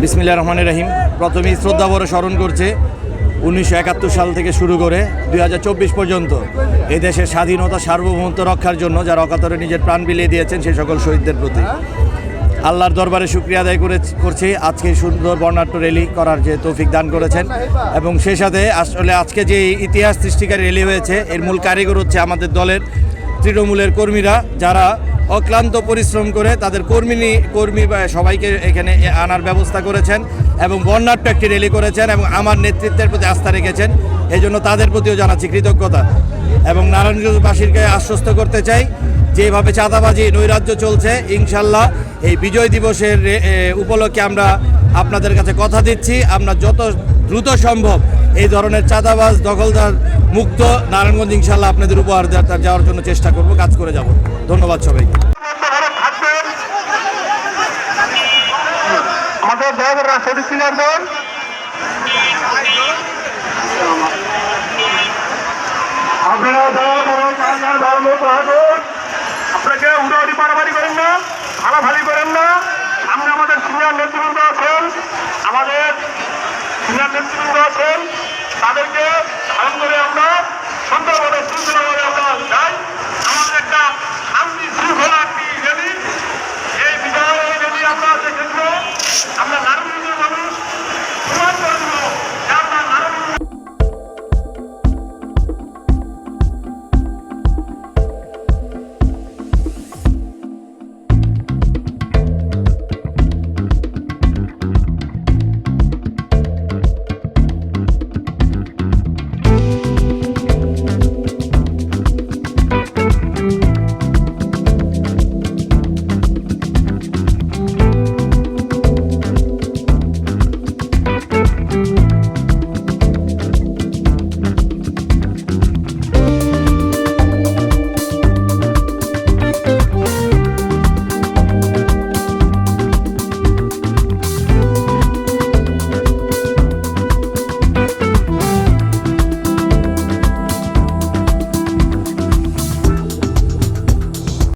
বিসমিল্লা রহমান রহিম। প্রথমেই শ্রদ্ধাভরে স্মরণ করছে, উনিশশো একাত্তর সাল থেকে শুরু করে দুই হাজার চব্বিশ পর্যন্ত এই দেশের স্বাধীনতা, সার্বভৌমত্ব রক্ষার জন্য যারা অকাতরে নিজের প্রাণ বিলিয়ে দিয়েছেন সেই সকল শহীদদের প্রতি। আল্লাহর দরবারে শুক্রিয়া আদায় করে করছি। আজকে সুন্দর বর্ণাঢ্য র্যালি করার যে তৌফিক দান করেছেন এবং সেই সাথে আসলে আজকে যে ইতিহাস সৃষ্টিকারী র্যালি হয়েছে, এর মূল কারিগর হচ্ছে আমাদের দলের তৃণমূলের কর্মীরা যারা অক্লান্ত পরিশ্রম করে তাদের কর্মী কর্মী সবাইকে এখানে আনার ব্যবস্থা করেছেন এবং বর্ণাঢ্য একটি র্যালি করেছেন এবং আমার নেতৃত্বের প্রতি আস্থা রেখেছেন। এই জন্য তাদের প্রতিও জানাচ্ছি কৃতজ্ঞতা এবং নারায়ণগঞ্জবাসীকে আশ্বস্ত করতে চাই যেভাবে চাঁদাবাজি, নৈরাজ্য চলছে, ইনশাল্লাহ এই বিজয় দিবসের উপলক্ষে আমরা আপনাদের কাছে কথা দিচ্ছি। আমরা যত দ্রুত সম্ভব এই ধরনের চাঁদাবাজ, দখলদার মুক্ত নারায়ণগঞ্জ ইনশাল্লাহ আপনাদের উপহার যাওয়ার জন্য চেষ্টা করব, কাজ করে যাব। ধন্যবাদ সবাই আপনাকে করেন না করেন না। আমাদের সিনিয়র নেতৃবৃন্দ আছেন। আমাদের সিনিয়র নেতৃবৃন্দ আছেন। তাদেরকে ধারণ করে আমরা সুন্দরভাবে সুন্দরভাবে